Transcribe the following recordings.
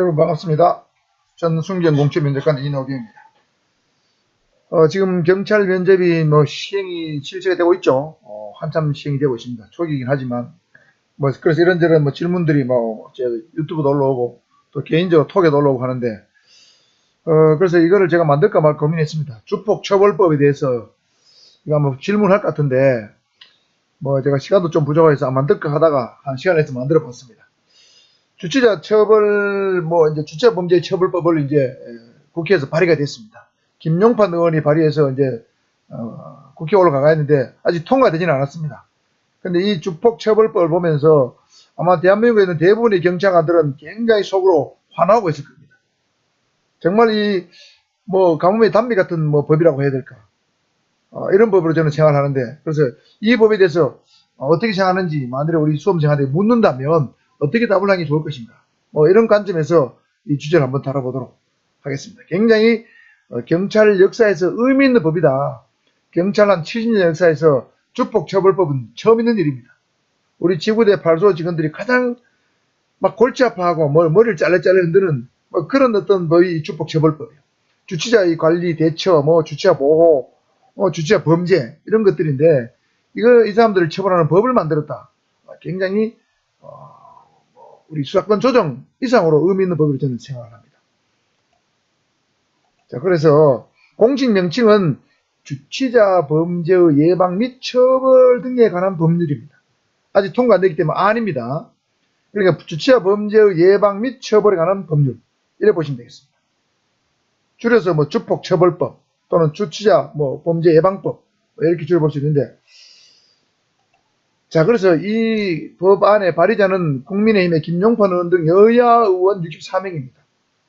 여러분 반갑습니다. 저는 순경 공채 면접관 이노경입니다. 어, 지금 경찰 면접이 뭐 시행이 실시가 되고 있죠. 어, 한참 시행이 되고 있습니다. 초기이긴 하지만 뭐 그래서 이런저런 뭐 질문들이 뭐제 유튜브도 올라오고 또 개인적으로 톡에도 올라오고 하는데 어, 그래서 이거를 제가 만들까 말 고민했습니다. 주폭 처벌법에 대해서 이거 한번 질문할 것 같은데 뭐 제가 시간도 좀 부족해서 안 만들까 하다가 한 시간 내서 만들어 봤습니다. 주치자 처벌 뭐 이제 주치자 범죄 처벌법을 이제 에, 국회에서 발의가 됐습니다. 김용판 의원이 발의해서 이제 어, 국회 올라가가 있는데 아직 통과되지는 않았습니다. 근데 이 주폭 처벌법을 보면서 아마 대한민국에 있는 대부분의 경찰관들은 굉장히 속으로 화나고 있을 겁니다. 정말 이 뭐 가뭄의 단비 같은 뭐 법이라고 해야 될까? 어, 이런 법으로 저는 생각하는데 그래서 이 법에 대해서 어, 어떻게 생각하는지 만일에 우리 수험생한테 묻는다면 어떻게 답을 하는 게 좋을 것인가? 뭐 이런 관점에서 이 주제를 한번 다뤄보도록 하겠습니다. 굉장히 어, 경찰 역사에서 의미 있는 법이다. 경찰 한 70년 역사에서 주폭처벌법은 처음 있는 일입니다. 우리 지구대 팔소 직원들이 가장 막 골치 아파하고 뭘 머리를 잘래잘래 흔드는 뭐 그런 어떤 법이 이 주폭처벌법이에요. 주치자의 관리 대처, 뭐 주치자 보호, 뭐 주치자 범죄 이런 것들인데 이거 이 사람들을 처벌하는 법을 만들었다. 굉장히 어, 뭐 우리 수사권 조정 이상으로 의미 있는 법으로 저는 생각을 합니다. 자, 그래서 공식 명칭은 주치자 범죄의 예방 및 처벌 등에 관한 법률입니다. 아직 통과 안 되기 때문에 아닙니다. 그러니까 주치자 범죄의 예방 및 처벌에 관한 법률 이래 보시면 되겠습니다. 줄여서 뭐 주폭 처벌법 또는 주치자 뭐 범죄 예방법 뭐 이렇게 줄여볼 수 있는데 자 그래서 이 법 안에 발의자는 국민의힘의 김용판 의원 등 여야 의원 64명입니다.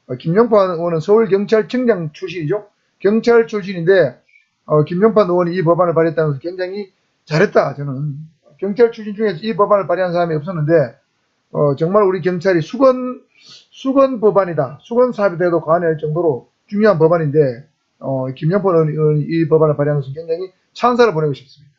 어, 김용판 의원은 서울경찰청장 출신이죠. 경찰 출신인데 어, 김용판 의원이 이 법안을 발의했다는 것은 굉장히 잘했다 저는 경찰 출신 중에서 이 법안을 발의한 사람이 없었는데 어, 정말 우리 경찰이 수건 수건 법안이다 수건 사업에 대해도 관여할 정도로 중요한 법안인데 어, 김용판 의원이 이 법안을 것은 굉장히 찬사를 보내고 싶습니다.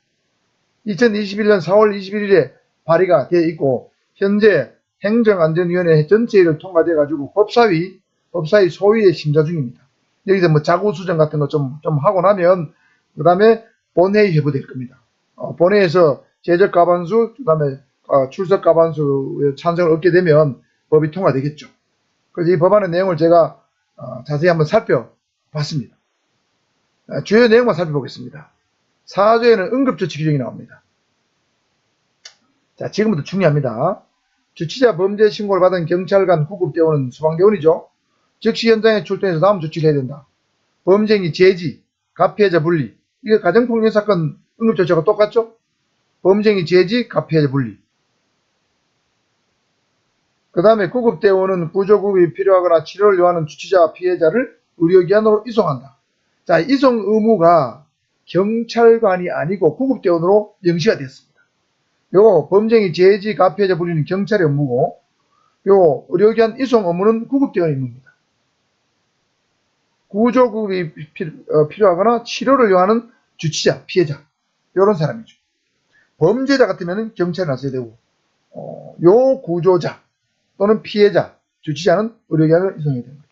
2021년 4월 21일에 발의가 되어 있고 현재 행정안전위원회 전체를 통과돼 가지고 법사위 법사위 소위에 심사 중입니다. 여기서 뭐 자구 수정 같은 거 좀 좀 하고 나면 그 다음에 본회의 회부될 겁니다. 어, 본회의에서 제적 가반수 그다음에 어, 출석 가반수의 찬성을 얻게 되면 법이 통과되겠죠. 그래서 이 법안의 내용을 제가 어, 자세히 한번 살펴봤습니다. 어, 주요 내용만 살펴보겠습니다. 4조에는 응급조치 규정이 나옵니다. 자, 지금부터 중요합니다. 주치자 범죄 신고를 받은 경찰관 구급대원은 소방대원이죠. 즉시 현장에 출동해서 다음 조치를 해야 된다. 범죄행위 제지, 가피해자 분리. 이게 가정폭력 사건 응급조치하고 똑같죠? 범죄행위 제지, 가피해자 분리. 그 다음에 구급대원은 구조급이 필요하거나 치료를 요하는 주치자 피해자를 의료기관으로 이송한다. 자, 이송 의무가 경찰관이 아니고 구급대원으로 명시가 됐습니다. 요 범죄행위 제지, 가피해자 분리는 경찰의 업무고 요 의료기관 이송 업무는 구급대원의 임무입니다. 구조급이 어, 필요하거나 치료를 요하는 주치자, 피해자 이런 사람이죠. 범죄자 같으면 경찰에 나서야 되고 어, 요 구조자 또는 피해자, 주치자는 의료기관을 이송해야 되는 거죠.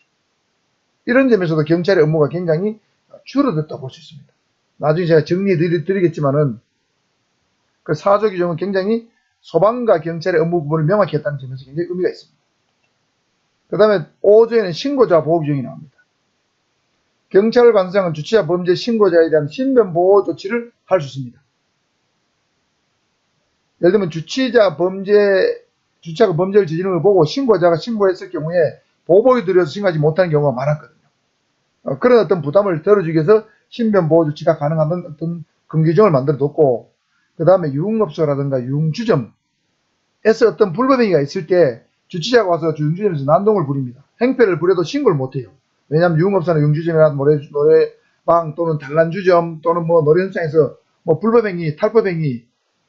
이런 점에서도 경찰의 업무가 굉장히 줄어들었다고 볼 수 있습니다. 나중에 제가 정리해 드리겠지만은 그 사조 규정은 굉장히 소방과 경찰의 업무 구분을 명확히 했다는 점에서 굉장히 의미가 있습니다. 그 다음에 5조에는 신고자 보호 규정이 나옵니다. 경찰관장은 주치자 범죄 신고자에 대한 신변 보호 조치를 할 수 있습니다. 예를 들면 주치자 범죄 주치자가 범죄를 저지른 걸 보고 신고자가 신고했을 경우에 보복이 들여서 신고하지 못하는 경우가 많았거든요. 어, 그런 어떤 부담을 덜어주기 위해서 신변 보호 조치가 가능한 어떤 금규정을 만들어 뒀고 그 다음에 유흥업소라든가 유흥주점에서 어떤 불법행위가 있을 때 주치자가 와서 유흥주점에서 난동을 부립니다. 행패를 부려도 신고를 못해요. 왜냐하면 유흥업소나 유흥주점이나 노래, 노래방 또는 단란주점 또는 뭐 노래현장에서 뭐 불법행위, 탈법행위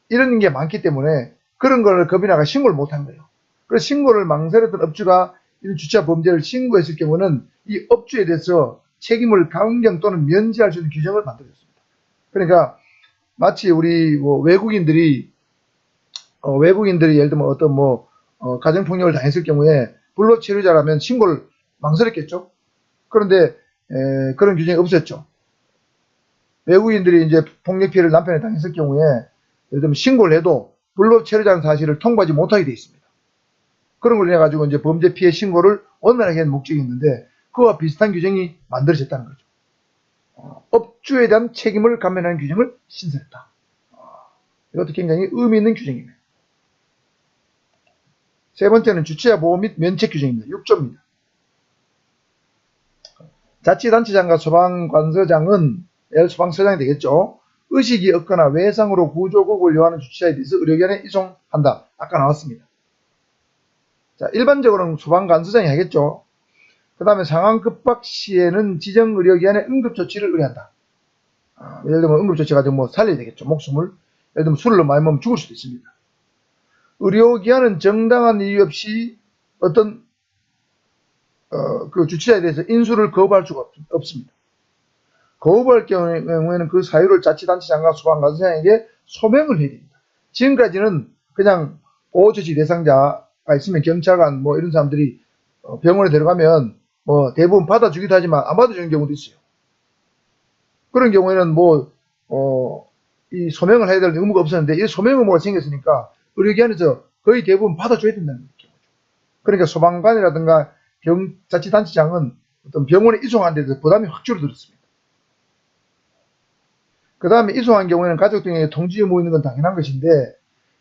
이런 게 많기 때문에 그런 걸 겁이 나가 신고를 못한 거예요. 그래서 신고를 망설였던 업주가 이런 주차 범죄를 신고했을 경우는 이 업주에 대해서 책임을 강경 또는 면제할 수 있는 규정을 만들었습니다. 그러니까 마치 우리 뭐 외국인들이 어, 외국인들이 예를 들면 어떤 뭐 어, 가정폭력을 당했을 경우에 불법 체류자라면 신고를 망설였겠죠. 그런데 에, 그런 규정이 없었죠. 외국인들이 이제 폭력 피해를 남편에 당했을 경우에 예를 들면 신고를 해도 불법 체류자는 사실을 통보하지 못하게 돼 있습니다. 그런 걸 인해 가지고 이제 범죄 피해 신고를 원활하게 하는 목적이 있는데 그와 비슷한 규정이 만들어졌다는 거죠. 어, 업주에 대한 책임을 감면하는 규정을 신설했다. 어, 이것도 굉장히 의미 있는 규정입니다. 세 번째는 주체자 보호 및 면책 규정입니다. 6조입니다. 자치단체장과 소방관서장은 L 소방서장이 되겠죠. 의식이 없거나 외상으로 구조국을 요하는 주체자에 대해서 의료기관에 이송한다. 아까 나왔습니다. 자, 일반적으로는 소방관서장이 하겠죠. 그 다음에 상황 급박 시에는 지정 의료기관에 응급조치를 의뢰한다. 아, 예를 들면 응급조치가 뭐 살려야 되겠죠. 목숨을. 예를 들면 술을 많이 먹으면 죽을 수도 있습니다. 의료기관은 정당한 이유 없이 어떤 어, 그 주치자에 대해서 인수를 거부할 수가 없, 습니다 거부할 경우에는 그 사유를 자치단체장과 소방관서장에게 소명을 해야 됩니다. 지금까지는 그냥 보호조치 대상자가 있으면 경찰관 뭐 이런 사람들이 어, 병원에 들어가면 뭐 대부분 받아주기도 하지만 안 받아주는 경우도 있어요. 그런 경우에는 뭐, 어, 이 소명을 해야 될 의무가 없었는데 이 소명 의무가 생겼으니까 의료기관에서 거의 대부분 받아줘야 된다는 거죠. 그러니까 소방관이라든가 병 자치단체장은 어떤 병원에 이송한 데 대해서 부담이 확 줄어들었습니다. 그 다음에 이송한 경우에는 가족 등에게 통지 의무 있는 건 당연한 것인데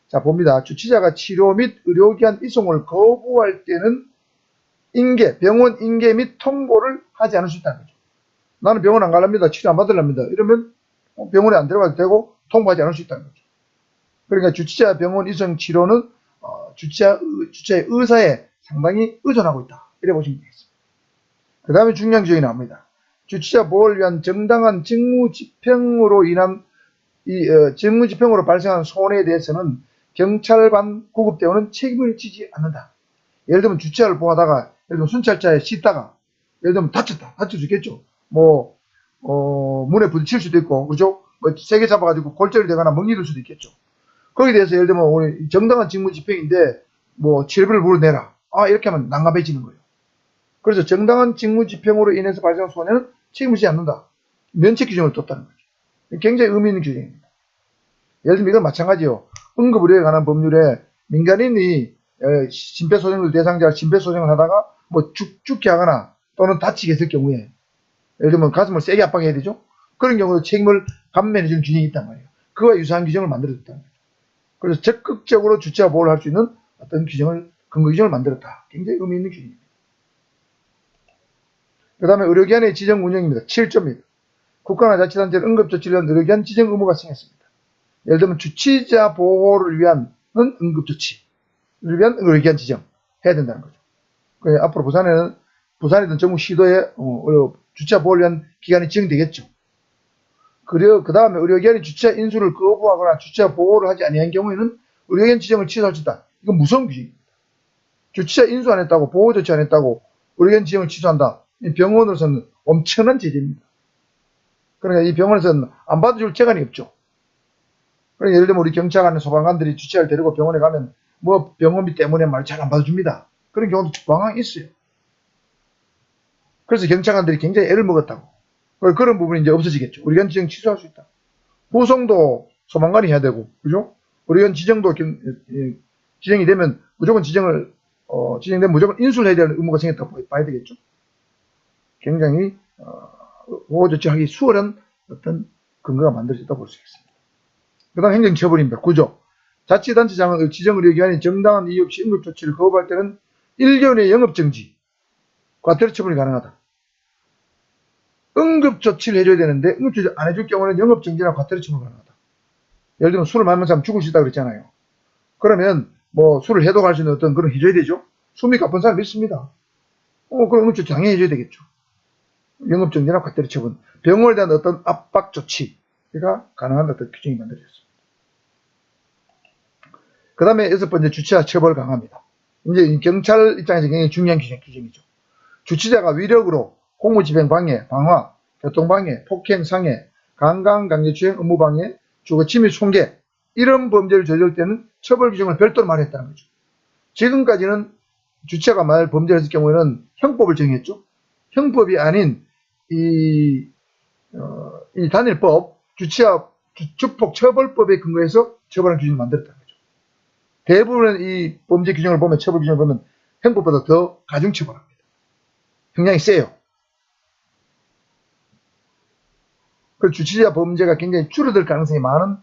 자 봅니다. 주치자가 치료 및 의료기관 이송을 거부할 때는 인계, 병원 인계 및 통보를 하지 않을 수 있다는 거죠. 나는 병원 안 가랍니다. 치료 안 받으랍니다. 이러면 병원에 안 들어가도 되고 통보하지 않을 수 있다는 거죠. 그러니까 주치자 병원 이송 치료는 어, 주치자, 주치자의 의사에 상당히 의존하고 있다. 이래 보시면 되겠습니다. 그 다음에 중요한 지적이 나옵니다. 주치자 보호를 위한 정당한 직무집행으로 인한 이 어, 직무집행으로 발생한 손해에 대해서는 경찰관 구급대원은 책임을 지지 않는다. 예를 들면 주차를 보하다가 예를 들면 순찰차에 씻다가 예를 들면 다쳤다. 다칠 수 있겠죠. 뭐 어, 문에 부딪힐 수도 있고 그죠? 뭐 세게 잡아가지고 골절이 되거나 멍이를 수도 있겠죠. 거기에 대해서 예를 들면 우리 정당한 직무집행인데 뭐 치료비를 물어내라. 아 이렇게 하면 난감해지는 거예요. 그래서 정당한 직무집행으로 인해서 발생한 손해는 책임을 지지 않는다. 면책 규정을 뒀다는 거죠. 굉장히 의미 있는 규정입니다. 예를 들면 이건 마찬가지요. 응급의료에 관한 법률에 민간인이 에, 심폐소생술 대상자가 심폐소생을 하다가 뭐 죽, 죽게 하거나 또는 다치게 했을 경우에 예를 들면 가슴을 세게 압박해야 되죠. 그런 경우도 책임을 감면해주는 규정이 있단 말이에요. 그와 유사한 규정을 만들어줬다는 거죠. 그래서 적극적으로 주체와 보호를 할 수 있는 어떤 규정을 근거 규정을 만들었다. 굉장히 의미 있는 규정입니다. 그 다음에 의료기관의 지정 운영입니다. 7조입니다. 국가나 자치단체는 응급조치를 위한 의료기관 지정 의무가 생겼습니다. 예를 들면 주치자 보호를 위한 응급조치를 위한 의료기관 지정 해야 된다는 거죠. 그 앞으로 부산에는 부산이든 전국 시도에 어, 주치자 보호를 기관이 지정되겠죠. 그리고 그 다음에 의료기관이 주치자 인수를 거부하거나 주치자 보호를 하지 아니한 경우에는 의료기관 지정을 취소할 수 있다. 이건 무서운 규정입니다. 주치자 인수 안 했다고 보호 조치 안 했다고 의료기관 지정을 취소한다. 이 병원으로서는 엄청난 제재입니다. 그러니까 이 병원에서는 안 받아줄 재간이 없죠. 그러니까 예를 들면 우리 경찰관, 소방관들이 주치자를 데리고 병원에 가면 뭐 병원비 때문에 말 잘 안 받아줍니다. 그런 경우도 왕왕 있어요. 그래서 경찰관들이 굉장히 애를 먹었다고. 그런 부분이 이제 없어지겠죠. 의료견 지정 취소할 수 있다. 후송도 소방관이 해야 되고, 그죠? 의료견 지정도 지정이 되면 무조건 지정을, 어, 지정되면 무조건 인수를 해야 되는 의무가 생겼다고 봐야 되겠죠. 굉장히, 어, 보호조치하기 수월한 어떤 근거가 만들어졌다고 볼 수 있습니다. 그 다음 행정처벌입니다. 구조. 자치단체장은 지정의료기관이 정당한 이유 없이 응급조치를 거부할 때는 1년의 영업정지, 과태료 처분이 가능하다. 응급조치를 해줘야 되는데 응급조치 안 해줄 경우는 영업정지나 과태료 처분 가능하다. 예를 들면 술을 마시면 사람 죽을 수 있다고 그랬잖아요. 그러면 뭐 술을 해독할 수 있는 어떤 그런 해줘야 되죠. 숨이 가쁜 사람 있습니다. 어, 그럼 응급조치 당연히 해줘야 되겠죠. 영업정지나 과태료 처분, 병원에 대한 어떤 압박 조치가 가능한 어떤 규정이 만들어졌습니다. 그 다음에 여섯 번째 주치자 처벌 강화입니다. 이제 경찰 입장에서 굉장히 중요한 규정, 규정이죠. 주치자가 위력으로 공무집행 방해, 방화, 교통방해, 폭행, 상해, 강간 강제추행, 업무방해, 주거 침입, 손괴 이런 범죄를 저질 때는 처벌 규정을 별도로 마련했다는 거죠. 지금까지는 주체가 만약 범죄를 했을 경우에는 형법을 정했죠. 형법이 아닌 이, 어, 이 단일법, 주치아 주- 주폭 처벌법에 근거해서 처벌하는 기준을 만들었다는 거죠. 대부분의 이 범죄 규정을 보면, 처벌 규정을 보면 형법보다 더 가중 처벌합니다. 형량이 세요. 그 주치자 범죄가 굉장히 줄어들 가능성이 많은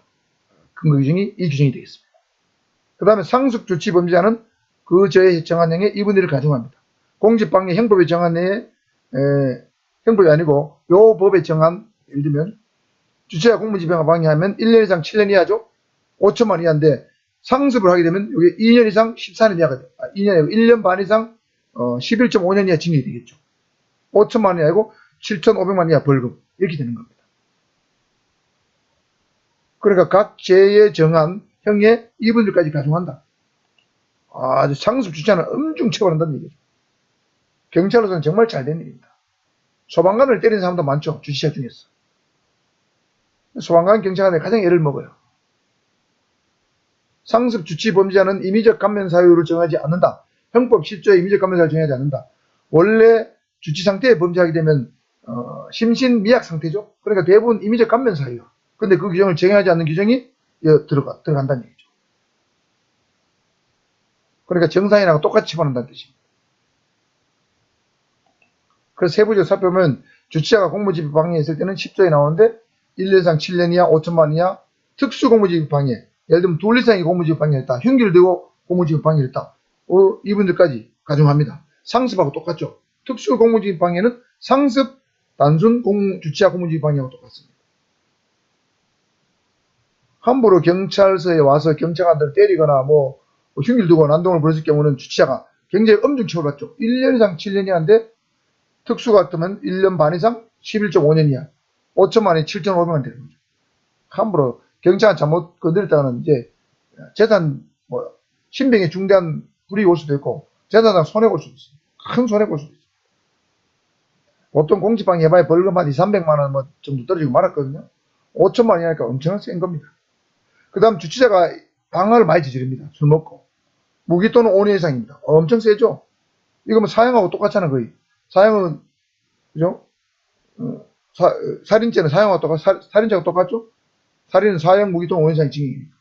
근거 규정이 이 규정이 되겠습니다. 그 다음에 상습 주치 범죄자는 그 저의 정한 형의 2분의 1을 가중합니다. 공직방해 형법에 정한 내에 에, 형법이 아니고 요 법에 정한 예를 들면 주체가 공무집행을 방해하면 1년 이상 7년 이하죠. 5천만 이하인데 상습을 하게 되면 이게 2년 이상 14년 이하가 돼요. 아, 2년 아니고 1년 반 이상 어, 11.5년 이하 징역이 되겠죠. 5천만 원 이하고 7,500만 이하 벌금 이렇게 되는 겁니다. 그러니까 각 죄에 정한 형의 2분의 1까지 가중한다. 아주 상습 주체는 엄중 처벌한다는 얘기죠. 경찰로서는 정말 잘 된 일입니다. 소방관을 때리는 사람도 많죠. 주치자 중에서. 소방관 경찰관에 가장 애를 먹어요. 상습 주치 범죄자는 임의적 감면 사유를 정하지 않는다. 형법 10조에 임의적 감면 사유를 정하지 않는다. 원래 주치 상태에 범죄하게 되면 어, 심신 미약 상태죠. 그러니까 대부분 임의적 감면 사유. 근데 그 규정을 정하지 않는 규정이 여- 들어가, 들어간다는 얘기죠. 그러니까 정상인하고 똑같이 처벌한다는 뜻입니다. 그래서 세부적으로 살펴보면 주치자가 공무집행 방해했을 때는 10조에 나오는데 1년 이상 7년 이하 5천만 이하 특수 공무집행 방해 예를 들면 둘 이상이 공무집행 방해했다. 흉기를 들고 공무집행 방해했다. 어, 이분들까지 가중합니다. 상습하고 똑같죠. 특수 방해는 상습 단순 공, 주치자 공무집행 방해하고 똑같습니다. 함부로 경찰서에 와서 경찰관들을 때리거나 뭐, 뭐 흉기를 들고 난동을 부렸을 경우는 주치자가 굉장히 엄중 처벌받죠. 1년 이상 7년 이하인데 특수 같으면 1년 반 이상 11.5년 이하. 5천만 원에 7,500만 되는 거죠. 함부로 경찰 잘못 건드렸다가는 이제 재산 뭐 신병에 중대한 불이익이 올 수도 있고 재산상 손해가 올 수도 있어요. 큰 손해가 올 수도 있어요. 보통 공직방해 해봐야 벌금 한 2, 300만 원 뭐 정도 떨어지고 말았거든요. 5천만 원이니까 엄청나게 센 겁니다. 그 다음 주치자가 방화를 많이 저지릅니다. 술 먹고. 무기 또는 5년 이상입니다. 엄청 세죠? 이거 뭐 사형하고 똑같잖아 거의. 사형은 그죠? 어, 사, 살인죄는 사형하고 똑같, 살, 살인죄하고 똑같죠? 살인은 사형 무기동 5년 이상 징역입니다.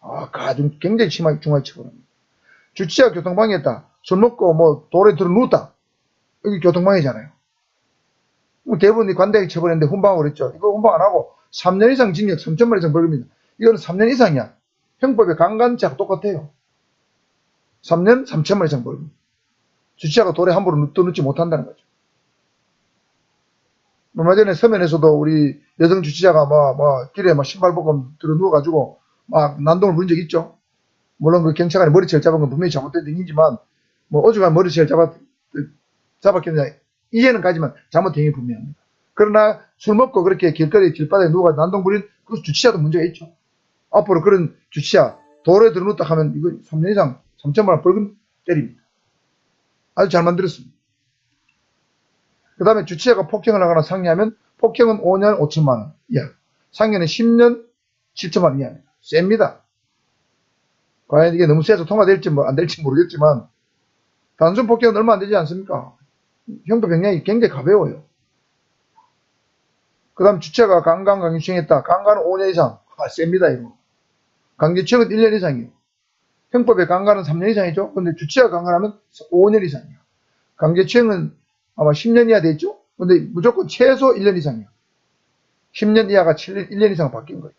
아, 가중 굉장히 심하게 중하게 처벌합니다. 주치자 교통방해했다. 술 먹고 뭐 돌에 들어 누웠다. 여기 교통방해잖아요. 뭐 대부분 이 관대하게 처벌했는데 훈방하고 그랬죠. 이거 훈방 안 하고 3년 이상 징역 3천만 원 이상 벌금입니다. 이거는 3년 이상이야. 형법의 강간죄하고 똑같아요. 3년 3천만 원 이상 벌금. 주치자가 돌에 함부로 떠 넣지 못한다는 거죠. 얼마 전에 서면에서도 우리 여성 주치자가 막, 막 길에 막 신발 벗고 들어 누워가지고 막 난동을 부린 적 있죠. 물론 그 경찰관이 머리채를 잡은 건 분명히 잘못된 행위지만 뭐 어지간 머리채를 잡았, 잡았겠느냐 이해는 가지만 잘못된 행위 분명합니다. 그러나 술 먹고 그렇게 길거리 길바닥에 누워 난동 부린 그 주치자도 문제가 있죠. 앞으로 그런 주치자 도로에 들어 누웠다 하면 이거 3년 이상 3천만 원 벌금 때립니다. 아주 잘 만들었습니다. 그 다음에 주치자가 폭행을 하거나 상해하면 폭행은 5년 5천만 원 이하, 상해는 10년 7천만 원 이하입니다. 셉니다. 과연 이게 너무 세서 통과될지 뭐 안 될지 모르겠지만 단순 폭행은 얼마 안 되지 않습니까? 형법 형량이 굉장히 가벼워요. 그 다음 주체가 강간 강요시행했다. 강간은 5년 이상. 아, 셉니다 이거. 강제추행은 1년 이상이에요. 형법의 강간은 3년 이상이죠. 근데 주체가 강간하면 5년 이상이에요. 강제추행은 아마 10년 이하 됐죠? 근데 무조건 최소 1년 이상이에요. 10년 이하가 7년, 1년 이상 바뀐 거예요.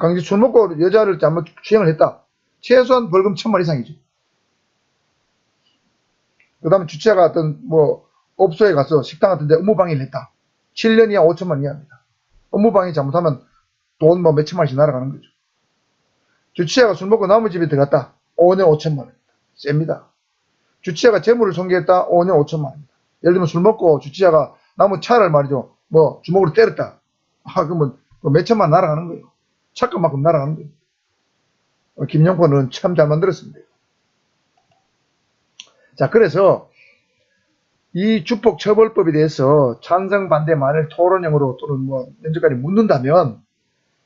강제 술 먹고 여자를 잘못 추행을 했다. 최소한 벌금 천만 이상이죠. 그 다음에 주체가 어떤 뭐 업소에 가서 식당 같은 데 업무방해를 했다. 7년 이하 5천만 이하입니다. 업무방해 잘못하면 돈 뭐 몇천만 원씩 날아가는 거죠. 주치자가 술 먹고 남의 집에 들어갔다. 5년 5천만 원입니다. 셉니다. 주치자가 재물을 손괴했다. 5년 5천만 원입니다. 예를 들면 술 먹고 주치자가 남의 차를 말이죠. 뭐 주먹으로 때렸다. 아, 그러면 뭐 몇천만 원 날아가는 거예요. 차값만큼 날아가는 거예요. 어, 김영권은 참 잘 만들었습니다. 자, 그래서 이 주폭 처벌법에 대해서 찬성 반대 만일 토론형으로 또는 뭐 면접까지 묻는다면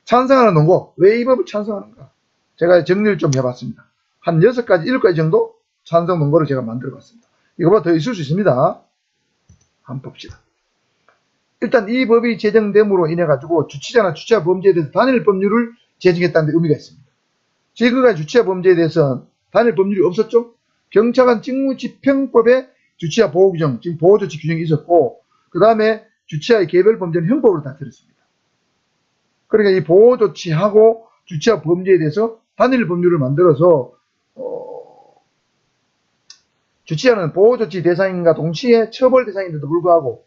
찬성하는 농고 왜 이 법을 찬성하는가? 제가 정리를 좀 해봤습니다. 한 6가지, 7가지 정도 찬성 논거를 제가 만들어 봤습니다. 이거보다 더 있을 수 있습니다. 한번 봅시다. 일단 이 법이 제정됨으로 인해 가지고 주치자나 주치자 범죄에 대해서 단일 법률을 제정했다는 데 의미가 있습니다. 지금까지 주치자 범죄에 대해서 단일 법률이 없었죠. 경찰관 직무집행법에 주치자 보호 규정, 지금 보호 조치 규정이 있었고 그 다음에 주치자의 개별 범죄는 형법으로 다 들었습니다. 그러니까 이 보호 조치하고 주치자 범죄에 대해서 단일 법률을 만들어서 어, 주치자는 보호조치 대상인과 동시에 처벌 대상인데도 불구하고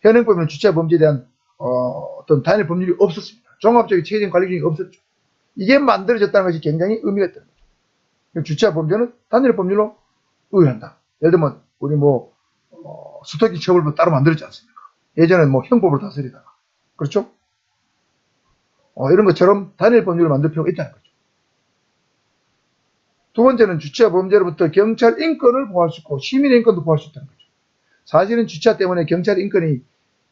현행법에는 주치자 범죄에 대한 어, 떤 단일 법률이 없었습니다. 종합적인 체계적인 관리 기준이 없었죠. 이게 만들어졌다는 것이 굉장히 의미가 있다는 거죠. 주치자 범죄는 단일 법률로 의뢰한다. 예를 들면 우리 뭐 어, 스토킹 처벌법 따로 만들었지 않습니까? 예전에는 뭐 형법으로 다스리다가 그렇죠? 어, 이런 것처럼 단일 법률을 만들 필요가 있다는 거죠. 두 번째는 주치자 범죄로부터 경찰 인권을 보호할 수 있고 시민의 인권도 보호할 수 있다는 거죠. 사실은 주치자 때문에 경찰 인권이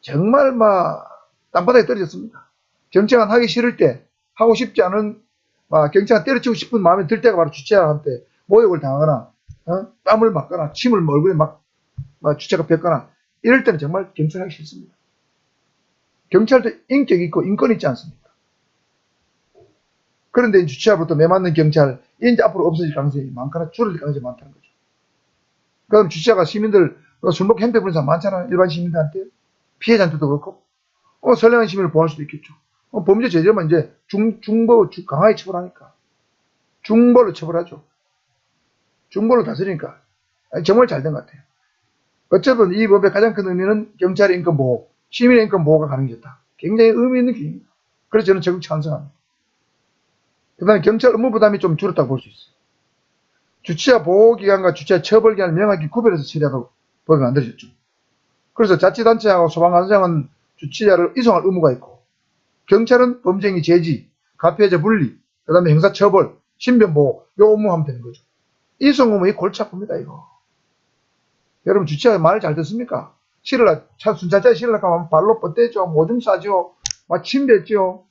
정말 막 땅바닥에 떨어졌습니다. 경찰관 하기 싫을 때 하고 싶지 않은 막 경찰관 때려치고 싶은 마음이 들 때가 바로 주치자한테 모욕을 당하거나 어? 땀을 맞거나 침을 얼굴에 막, 막 주체가 뱉거나 이럴 때는 정말 경찰 하기 싫습니다. 경찰도 인격 있고 인권 있지 않습니까? 그런데 주치자부터 매 맞는 경찰 이제 앞으로 없어질 가능성이 많거나 줄어들 가능성이 많다는 거죠. 그럼 주치자가 시민들 술 먹고 행패 부는 사람 많잖아요. 일반 시민들한테 피해자한테도 그렇고 어, 선량한 시민을 보호할 수도 있겠죠. 어, 범죄 저지르면 이제 중, 중보 중- 강하게 처벌하니까 중벌로 처벌하죠. 중벌로 다스리니까 아니, 정말 잘 된 것 같아요. 어쨌든 이 법의 가장 큰 의미는 경찰의 인권 보호, 시민의 인권 보호가 가능해졌다. 굉장히 의미 있는 규정입니다. 그래서 저는 적극 찬성합니다. 그 다음에 경찰 업무 부담이 좀 줄었다고 볼 수 있어요. 주치자 보호기관과 주치자 처벌기관을 명확히 구별해서 처리하도록 법이 만들어졌죠. 그래서 자치단체하고 소방관장은 주치자를 이송할 의무가 있고 경찰은 범죄행위 제지, 가피해자 분리, 그 다음에 형사처벌, 신변보호 요 업무하면 되는 거죠. 이송 의무 이 골치 아픕니다 이거. 여러분 주치자 말잘 듣습니까? 실을라 차 순찰자에 실을라 가면 발로 뻗대죠, 오줌 싸죠, 막 침뱉죠,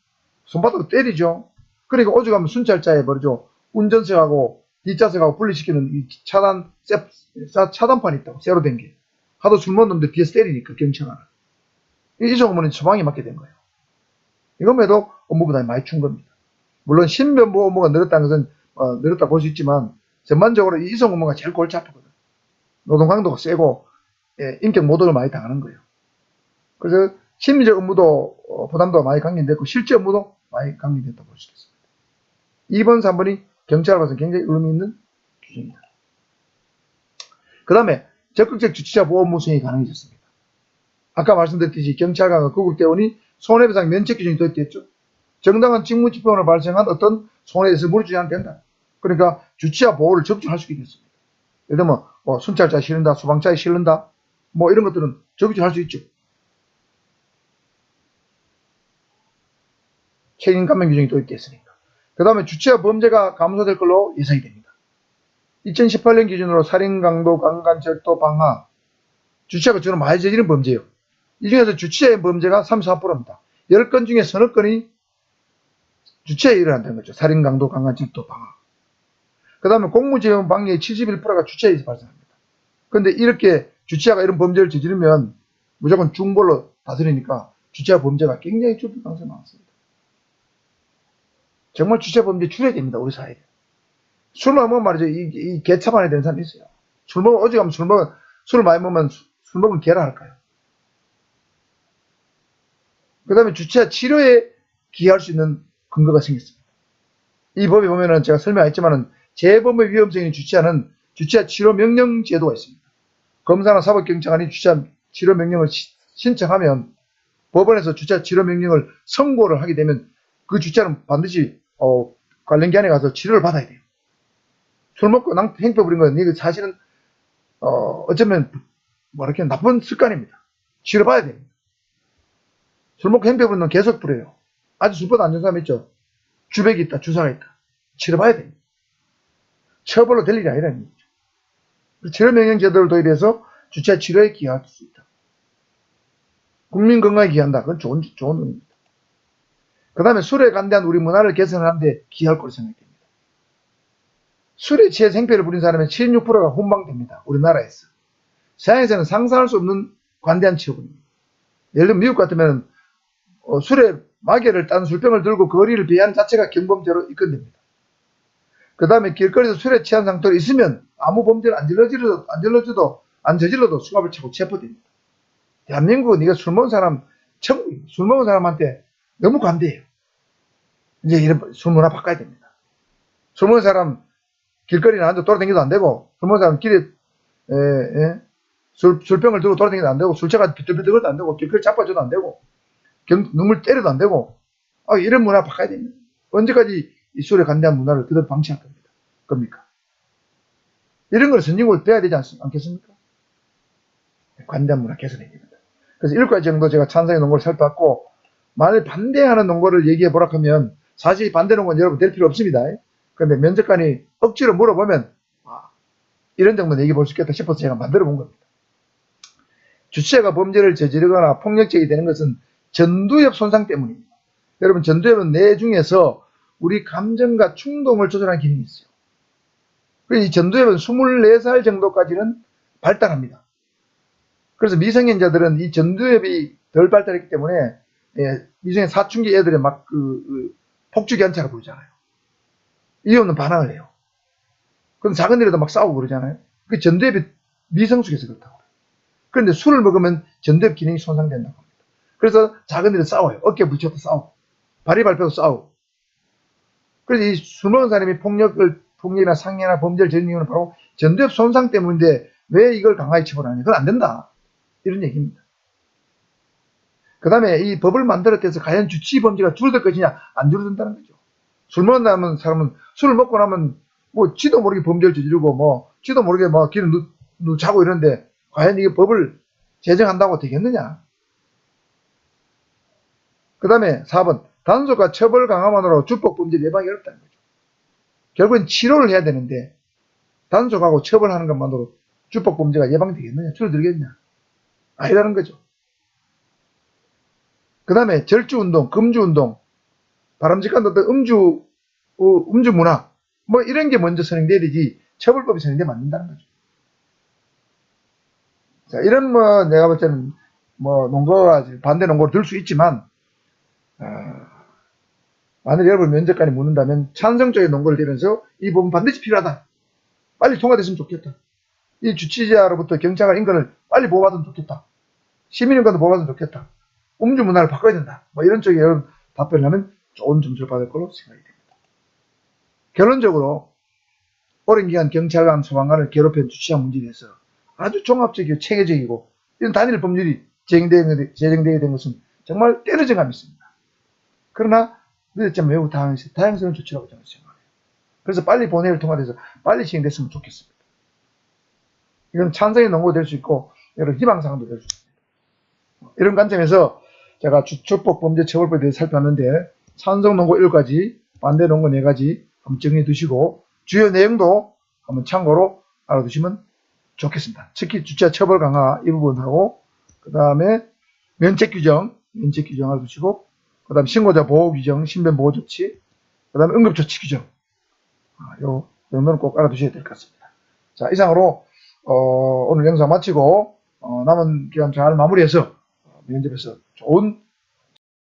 손바닥으로 때리죠. 그러니까 오죽하면 순찰자에 버리죠. 운전석하고 뒷좌석하고 분리시키는 이 차단 세- 사- 차단판이 있다고 새로 된 게. 하도 술 먹는 놈들 뒤에서 때리니까 경찰관을. 이종 업무는 처방이 맞게 된 거예요. 이것에도 업무 부담이 많이 준 겁니다. 물론 신변보호 업무가 늘었다는 것은 어, 늘었다 볼 수 있지만 전반적으로 이 이송 업무가 제일 골치 아프거든. 노동 강도가 세고 예, 인격 모독을 많이 당하는 거예요. 그래서 심리적 업무도 어, 부담도 많이 강경됐고 실제 업무도 많이 강경됐다 볼수 있습니다. 2번, 3번이 경찰을 봐서 굉장히 의미 있는 규정입니다. 그 다음에 적극적 주치자 업무 수행이 가능해졌습니다. 아까 말씀드렸듯이 경찰관과 구급대원이 손해배상 면책 규정이 더 있겠죠. 정당한 직무집행으로 발생한 어떤 손해에 대해서 무리주지 않아도 된다. 그러니까 주치자 보호를 적극할 수 있겠습니다. 예를 들면 뭐 순찰자 실른다, 소방차에 실른다, 뭐 이런 것들은 적극적으로 할수 있죠. 책임 감면 규정이 또 있겠으니까. 그 다음에 주치자 범죄가 감소될 걸로 예상이 됩니다. 2018년 기준으로 살인, 강도, 강간, 절도, 방화, 주치자가 주로 많이 저지른 범죄예요. 이 중에서 주치자의 범죄가 34%입니다. 10건 중에 서너 건이 주치자에 일어난다는 거죠. 살인, 강도, 강간, 절도, 방화. 그 다음에 공무지원 방해의 71%가 주치자에서 발생합니다. 그런데 이렇게 주치자가 이런 범죄를 저지르면 무조건 중벌로 다스리니까 주치자 범죄가 굉장히 줄어들 가능성이 많습니다. 정말 주치자 범죄 줄여야 됩니다. 우리 사회에. 술 먹으면 말이죠. 이, 이 개차반에 되는 사람이 있어요. 술 먹으면, 어제 가면 술 먹으면, 술을 많이 먹으면 수- 술 먹으면 개라 할까요? 그 다음에 주치자 치료에 기여할 수 있는 근거가 생겼습니다. 이 법에 보면은 제가 설명했지만은 재범의 위험성이 주치자는 주치자 치료 명령 제도가 있습니다. 검사나 사법경찰관이 주치자 치료 명령을 시- 신청하면 법원에서 주치자 치료 명령을 선고를 하게 되면 그 주치자는 반드시 어, 관련 기관에 가서 치료를 받아야 돼요. 술 먹고 낭 행패 부린 건 이거 사실은 어, 어쩌면 뭐랄까 나쁜 습관입니다. 치료받아야 됩니다. 술 먹고 행패 건 계속 부려요. 아주 술보다 안 좋은 사람 있죠. 주백이 있다, 주사가 있다. 치료받아야 됩니다. 처벌로 될 일이 아니라는 거죠. 치료 명령 제도를 도입해서 주차 치료에 기여할 수 있다. 국민 건강에 기여한다. 그건 좋은, 좋은 의미입니다. 그 다음에 술에 관대한 우리 문화를 개선하는데 기여할 거로 생각됩니다. 술에 취해서 행패를 부린 사람의 76%가 훈방됩니다. 우리나라에서. 세상에서는 상상할 수 없는 관대한 처분입니다. 예를 들면 미국 같으면 어, 술에 마개를 딴 술병을 들고 거리를 비하는 자체가 경범죄로 입건됩니다. 그 다음에 길거리에서 술에 취한 상태로 있으면 아무 범죄를 안 저질러도, 안 저질러도, 안 저질러도 수갑을 차고 체포됩니다. 대한민국은 네가 술 먹은 사람, 천국입니다. 술 먹은 사람한테 너무 관대해요. 이제 이런 술 문화 바꿔야 됩니다. 술 먹은 사람 길거리에 앉아 돌아다니도 안 되고, 술 먹은 사람 길에, 에, 에, 술, 술병을 들고 돌아다니도 안 되고, 술차가 비틀비틀거려도 안 되고, 길거리 잡아줘도 안 되고, 경, 눈물 때려도 안 되고, 아, 이런 문화 바꿔야 됩니다. 언제까지 이 술에 관대한 문화를 그대로 방치할 겁니다. 겁니까? 이런 걸 선진국을 배워야 되지 않, 않겠습니까? 관대한 문화 개선해야 됩니다. 그래서 일곱 가지 정도 제가 찬성의 논거를 살펴봤고, 만일 반대하는 논거를 얘기해 보라 하면, 사실 반대 논거는 여러분 될 필요 없습니다. 그런데 면접관이 억지로 물어보면, 아, 이런 정도는 얘기해 볼 수 있겠다 싶어서 제가 만들어 본 겁니다. 주체가 범죄를 저지르거나 폭력적이 되는 것은 전두엽 손상 때문입니다. 여러분, 전두엽은 뇌 중에서 우리 감정과 충동을 조절하는 기능이 있어요. 그래서 이 전두엽은 24살 정도까지는 발달합니다. 그래서 미성년자들은 이 전두엽이 덜 발달했기 때문에 예, 미성년 사춘기 애들의 막 그, 그 폭주견차가 부르잖아요. 이유 없는 반항을 해요. 그럼 작은 일에도 막 싸우고 그러잖아요. 그 전두엽이 미성숙해서 그렇다고. 그런데 술을 먹으면 전두엽 기능이 손상된다고 합니다. 그래서 작은 일에 싸워요. 어깨 부딪혀도 싸우고, 발이 밟혀도 싸우고. 그래서 이술 먹은 사람이 폭력을, 폭력이나 상해나 범죄를 저지르는 이유는 바로 전두엽 손상 때문인데 왜 이걸 강하게 처벌하냐. 그건 안 된다. 이런 얘기입니다. 그 다음에 이 법을 만들었다 해서 과연 주치 범죄가 줄어들 것이냐, 안 줄어든다는 거죠. 술 먹은 나면 사람은 술을 먹고 나면 뭐 지도 모르게 범죄를 저지르고 뭐 지도 모르게 뭐 길을 누, 누 자고 이러는데 과연 이게 법을 제정한다고 되겠느냐. 그 다음에 4번 단속과 처벌 강화만으로 주법 범죄 예방이 어렵다는 거죠. 결국은 치료를 해야 되는데 단속하고 처벌하는 것만으로 주법 범죄가 예방되겠느냐, 줄어들겠냐. 아니라는 거죠. 그 다음에 절주운동, 금주운동, 바람직한 어떤 음주, 어, 음주 문화, 뭐 이런 게 먼저 선행돼야 되지, 처벌법이 선행되면 안 된다는 거죠. 자, 이런 뭐, 내가 볼 때는, 뭐, 농거가 반대 농고를 들수 있지만, 아, 만약 여러분 면접관이 묻는다면 찬성 쪽의 농고를 들면서 이 부분 반드시 필요하다. 빨리 통과됐으면 좋겠다. 이 주치자로부터 경찰관 인권을 빨리 보호받으면 좋겠다. 시민인권도 보호받으면 좋겠다. 음주 문화를 바꿔야 된다. 뭐 이런 쪽에 여러분 답변을 하면 좋은 점수를 받을 걸로 생각이 됩니다. 결론적으로 오랜 기간 경찰관, 소방관을 괴롭힌 주치자 문제에 대해서 아주 종합적이고 체계적이고 이런 단일 법률이 제정되게 된 것은 정말 때려진 감이 있습니다. 그러나 늦었지만 매우 다양스, 다양스러운 조치라고 저는 생각해요. 그래서 빨리 본회의를 통과돼서 빨리 시행됐으면 좋겠습니다. 이건 찬성의 농고 될수 있고 여러 희망사항도 될 수 있습니다. 이런 관점에서 제가 주축법 범죄 처벌법에 대해서 살펴봤는데 찬성 농고 1가지, 반대 농고 4가지 한번 정리해 두시고 주요 내용도 한번 참고로 알아두시면 좋겠습니다. 특히 주차 처벌 강화 이 부분하고 그 다음에 면책 규정, 면책 규정 알아두시고 그 다음 신고자 보호 규정, 신변 보호 조치, 그 다음에 응급 조치 규정 아, 요 정도는 꼭 알아두셔야 될 것 같습니다. 자 이상으로 어, 오늘 영상 마치고 어, 남은 기간 잘 마무리해서 면접에서 좋은